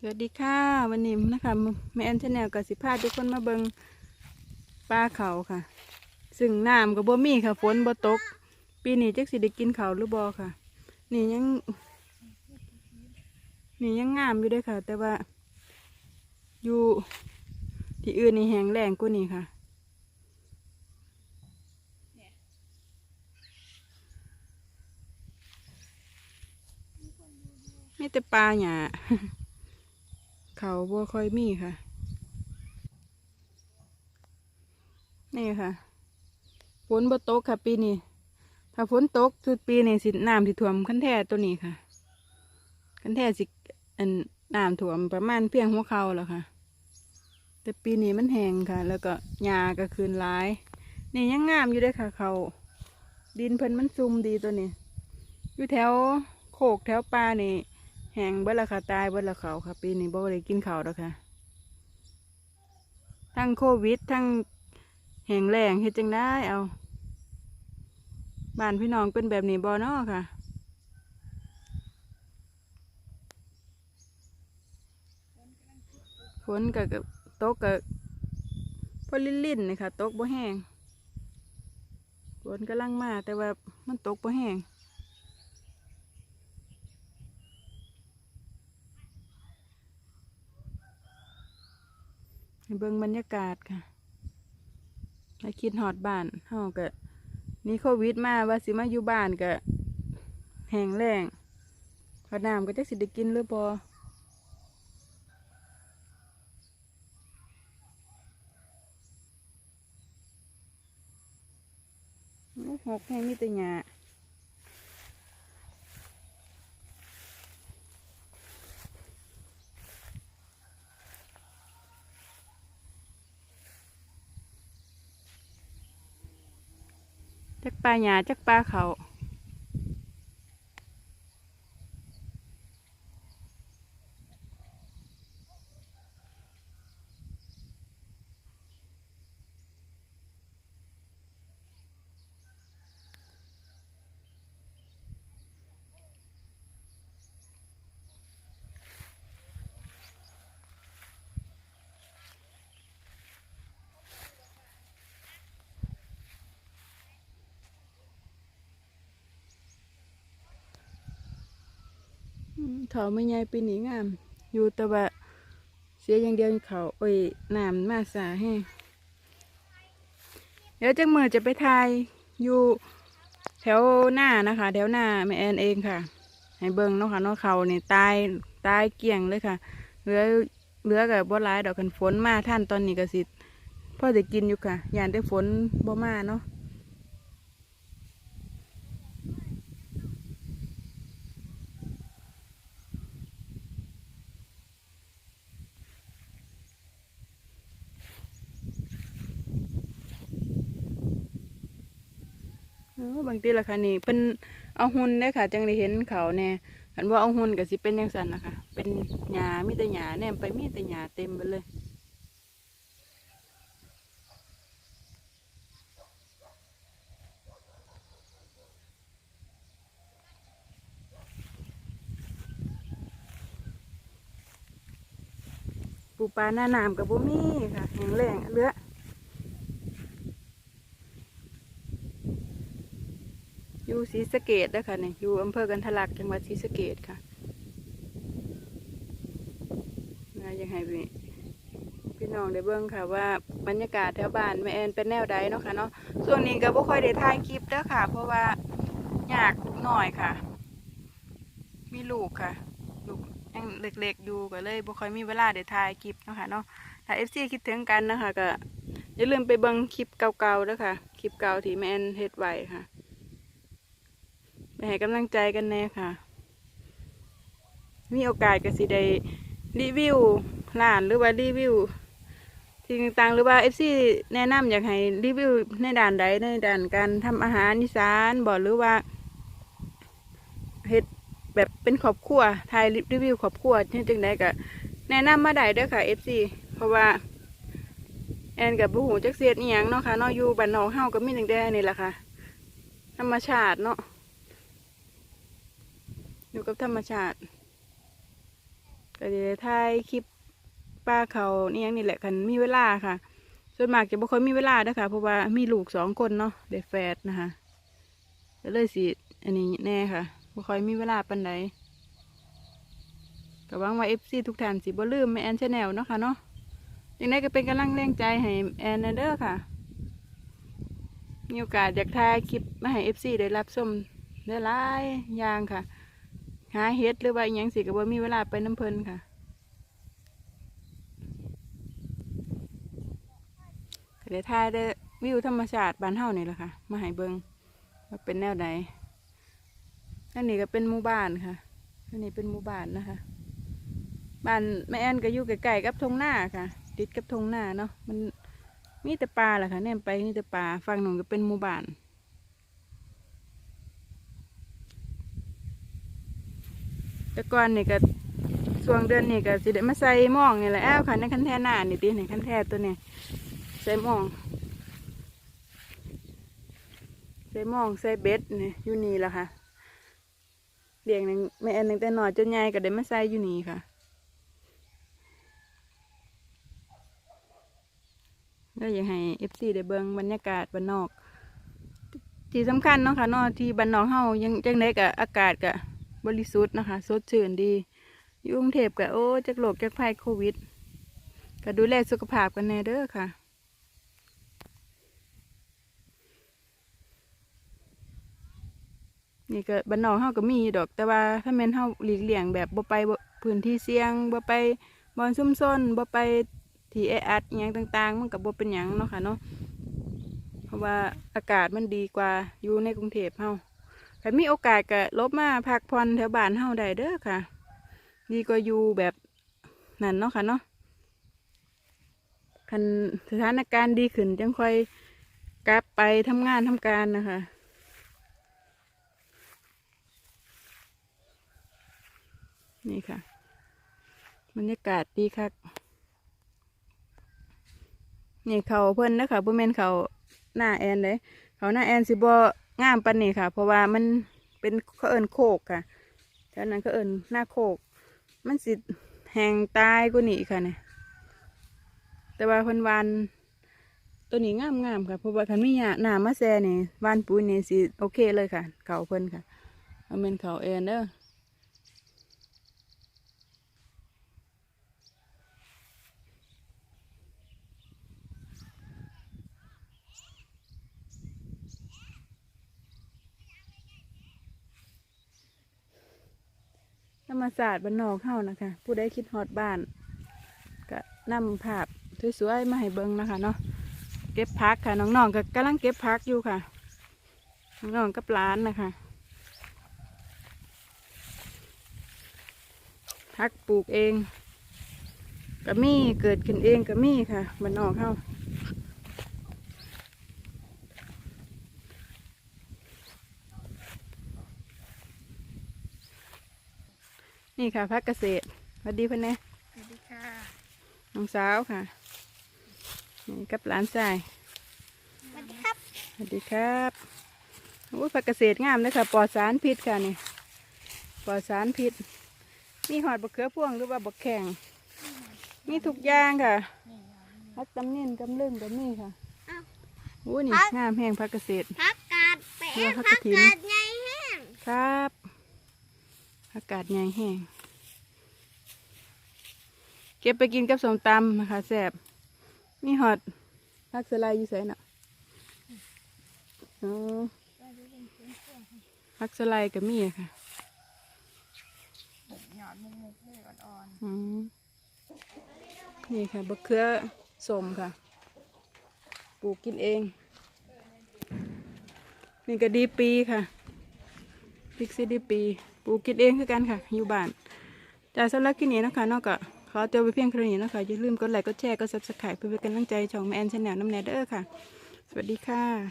สวัสดีค่ะวันนี้นะคะแม่แอนชาแนลกับสิพาทุกคนมาเบิงปลาเขาค่ะ ซึ่งน้ำกับบ่มีค่ะฝนบ่ตก ปีนี้จักสิได้กินเขาหรือบ่ค่ะ นี่ยัง นี่ยังงามอยู่ด้วยค่ะ แต่ว่า อยู่ที่อื่นนี่แห้งแล้งกว่านี้ค่ะมีแต่ปลาหยา เขาบ่ค่อยมีค่ะ นี่ค่ะฝนบ่ตกค่ะปีนี้ถ้าฝนตกทุกปีนี่สิน้ำสิท่วมคันแท้ตัวนี้ค่ะคันแท้สิอันน้ำท่วมประมาณเพียงหัวเข่าแล้วค่ะ แต่ปีนี้มันแห้งค่ะ แล้วก็หญ้าก็คืนร้ายนี่ยังงามอยู่ด้วยค่ะ เขาดินเพิ่นมันซุ่มดีตัวนี้ อยู่แถวโคกแถวป่านี่ แหงเบิดละค่ะตายเบิดละเขาค่ะ ปีนี้บ่ได้กินข้าวแล้วค่ะ ทั้งโควิด ทั้งแหงแล้งเฮ็ดจังได้เอาบ้านพี่น้องเป็นแบบนี้บ่เนาะค่ะฝนก็ก็ตกก็พอลิ่นลิ่นนี่ค่ะตกบ่แห้งฝนกำลังมาแต่ว่ามันตกบ่แห้ง เบิ่งบรรยากาศค่ะให้คิดหอดบ้านเฮาก็นี่โควิดมาว่าสิมาอยู่บ้านก็แห้งแล้งขอน้ำก็จักสิได้กินหรือบ่หกแห้งมีแต่หญ้า จักปลาหยาจักปลาเขา เขาไม่ใหญ่ปีนี้งาม อยู่แต่ว่าเสียอย่างเดียวเขาโอ้ยน้ำมาสาแห้เดี๋ยวจังมือจะไปทายอยู่แถวหน้านะคะ แถวหน้าแม่แอนเองค่ะ ให้เบิ่งเนาะค่ะเนาะเขาเนี่ตายตายเกลี่ยงเลยค่ะเหลือเหลือกับบ่หลายดอกกันฝนมาท่านตอนนี้ก็สิพ่อจะกินอยู่ค่ะยานได้ฝนบ่มาเนาะ ออบางทีละค่ะนี่เป็นเอาหุ่นได้ค่ะ จังได้เห็นเขาแน่คันว่าเอาหุ่นก็สิเป็นยังสันนะคะเป็นหญ้ามีแต่หญ้าแนมไปมีแต่หญ้าเต็มไปเลยปูปลาหน้าน้ำกับบ่มีค่ะแห้งแล้งเลือ อยู่ศรีสะเกดนะคะเนี่ยอยู่อำเภอกันทะลักจังหวัดศรีสะเกดค่ะนะยังให้พี่พี่น้องได้เบิ่งค่ะว่าบรรยากาศแถวบ้านแม่แอนเป็นแนวใดเนาะค่ะเนาะช่วงนี้ก็บ่ค่อยได้ถ่ายคลิปเด้อค่ะ เพราะว่าอยากหน่อยค่ะ มีลูกค่ะลูกยังเล็กๆอยู่ก็เลยบ่ค่อยมีเวลาได้ถ่ายคลิปเนาะค่ะเนาะถ้า FC คิดถึงกันนะคะก็อย่าลืมไปเบิ่งคลิปเก่าๆเด้อค่ะคลิปเก่าที่แม่แอนเฮ็ดไว้ค่ะ ไปให้กำลังใจกันแน่ค่ะ มีโอกาสก็สิได้รีวิวร้านหรือว่ารีวิวสิ่งต่างๆ หรือว่าเอฟซีแนะนำอยากให้รีวิวในด่านใดในด่านการทำอาหารอีสานบอกหรือว่าเฮ็ดแบบเป็นครอบครัวไทยรีวิวครอบครัวเช่นจังใดก็แนะนำมาได้เด้อค่ะเอฟซีเพราะว่าแอนกับบุหูจักเสียดอียงเนาะค่ะนาะอยู่บ้านนอกเฮาก็มีตั้งแต่นี่แหละค่ะ ธรรมชาติเนาะ อยู่กับธรรมชาติก็จะถ่ายคลิปป้าเขานี่ยังนี่แหละคันมีเวลาค่ะ ส่วนมากจะบ่ค่อยมีเวลาด้อค่ะ เพราะว่ามีลูกสองคนเนาะเด็กแฝดนะคะก็เลยสิอันนี้แน่ค่ะบ่ค่อยมีเวลาปานใดก็หวังว่า FC ทุกท่านสิบ่ลืมแม่แอนชาแนลเนาะค่ะเนาะยังไงก็เป็นกำลังแรงใจให้แอนเด้อค่ะ มีโอกาสอยากถ่ายคลิปมาให้ FC ได้รับชมได้หลายอย่างค่ะ หาเฮ็ดหรือว่าอหยังสิก็บ่มีเวลาไปน้ำเพลินค่ะก็ได้ถ่ายได้วิวธรรมชาติบ้านเฮานี่แหละค่ะ มาให้เบิงว่าเป็นแนวไหนอันนี้ก็เป็นหมู่บ้านค่ะอันนี้เป็นหมู่บ้านนะคะ บ้านแม่แอนก็อยู่ใกล้ๆกับทงหน้าค่ะ ติดกับทงหน้าเนาะมันมีแต่ป่าแหละค่ะแนมไปมีแต่ป่าฝั่งหนึ่งก็เป็นหมู่บ้าน แต่ก่อนนี่ก็ช่วงเดือนนี่ก็สิได้มาใส่หมองนี่แหละแอ้วค่ะในคันแท่หน้านี่ติในคันแท่ตัวนี้ใส่หมอง ใส่หมองใส่เบ็ดนี่อยู่นี่แหละค่ะเลี้ยงหนึ่งแม่อันหนึ่งแต่หน่อยจนใหญ่ก็ได้มาใส่อยู่นี่ค่ะก็อยากให้เอฟซีได้เบิงบรรยากาศบ้านนอก ที่สำคัญเนาะค่ะเนอกที่บ้านนอกเฮายังจังไดกะอากาศกะ บริสุทธิ์นะคะ สดชื่นดีอยู่กรุงเทพกะโอ้จากโรคจากภัยโควิด ก็ดูแลสุขภาพกันแน่เด้อค่ะนี่ก็บ้านนอกเฮาก็มีดอกแต่ว่าถ้าแม่นเฮาหลีกเลี่ยงแบบบ่ไปพื้นที่เสี่ยงบ่ไปบอนซุ่มซ่นบ่ไปที่แออัดอหยังต่างๆ มันก็บ่เป็นหยังเนาะค่ะเนาะเพราะว่าอากาศมันดีกว่าอยู่ในกรุงเทพเฮา ถ้ามีโอกาสก็ลบมาพักผ่อนแถวบ้านเฮาได้เด้อค่ะ ดีกว่าอยู่แบบนั่นเนาะค่ะเนาะคันสถานการณ์ดีขึ้นจังค่อยกลับไปทำงานทำการนะคะนี่ค่ะบรรยากาศดีคักนี่เขาเพิ่อนนะคะบ่แม่นเขาหน้าแอนเลยเขาหน้าแอนสิบ่ งามปันนี่ค่ะ เพราะว่ามันเป็นเขาเอินโคกค่ะแถวนั้นเขาเอินหน้าโคก มันสิแห้งตายกว่านี่ค่ะเนี่ยแต่ว่าคนวานตัวนี้งามงามๆค่ะเพราะว่าคันมีหยาหน้ามาแซ่เนี่ยวานปุ๋ยเนี่ยสิโอเคเลยค่ะ เขาเพิ่นค่ะเอาเป็นเขาเอ็นเด้อ ธรรมศาสตร์บ้านนอกเฮานะคะ ผู้ใดคิดฮอดบ้าน ก็นำภาพสวยๆมาให้เบิ่งนะคะเนาะเก็บพักค่ะน้องๆก็กำลังเก็บพักอยู่ค่ะน้องกับร้านนะคะพักปลูกเองก็มีเกิดขึ้นเองก็มีค่ะบ้านนอกเฮา นี่ค่ะพักเกษตรสวัสดีเพื่อนเน่สวัสดีค่ะน้องสาวค่ะ นี่กับหลานชายสวัสดีครับสวัสดีครับโอ้ยผักเกษตรงามเลยค่ะปลอดสารพิษค่ะนี่ปลอดสารพิษมีหอดบะเขือพ่วงหรือว่าบะแข่งมีทุกอย่างค่ะพักตำเนียนกำลึงก็มีค่ะโอ้ยนี่งามแห้งผักเกษตรพักกาดแปะเรือพัพักกกฐินกาดใหญ่แห้งครับอากาศใหญ่แห้งเก็บไปกินกับสมตำนะคะแซ่บมีหอดพักสไลด์อยู่ใส่น่ะอ๋อพักสไลด์ก็มีค่ะหยอดมุกมุกเลยอ่อนอืมนี่ค่ะบะเขือสมค่ะ ปลูกกินเอง นี่ก็ดีปีค่ะพริกซีดีปี ปลูกกินเองคือกันค่ะ อยู่บ้านจากสำหรับกินนี้นะคะนอกจาก อตัวไปเพียงแค่นี้นะคะอย่าลืมกดไลค์กดแชร์กดซับสไครป์เพื่อเป็นกำลังใจช่องแมนชาแนลน้ำแนเดอร์ค่ะ สวัสดีค่ะ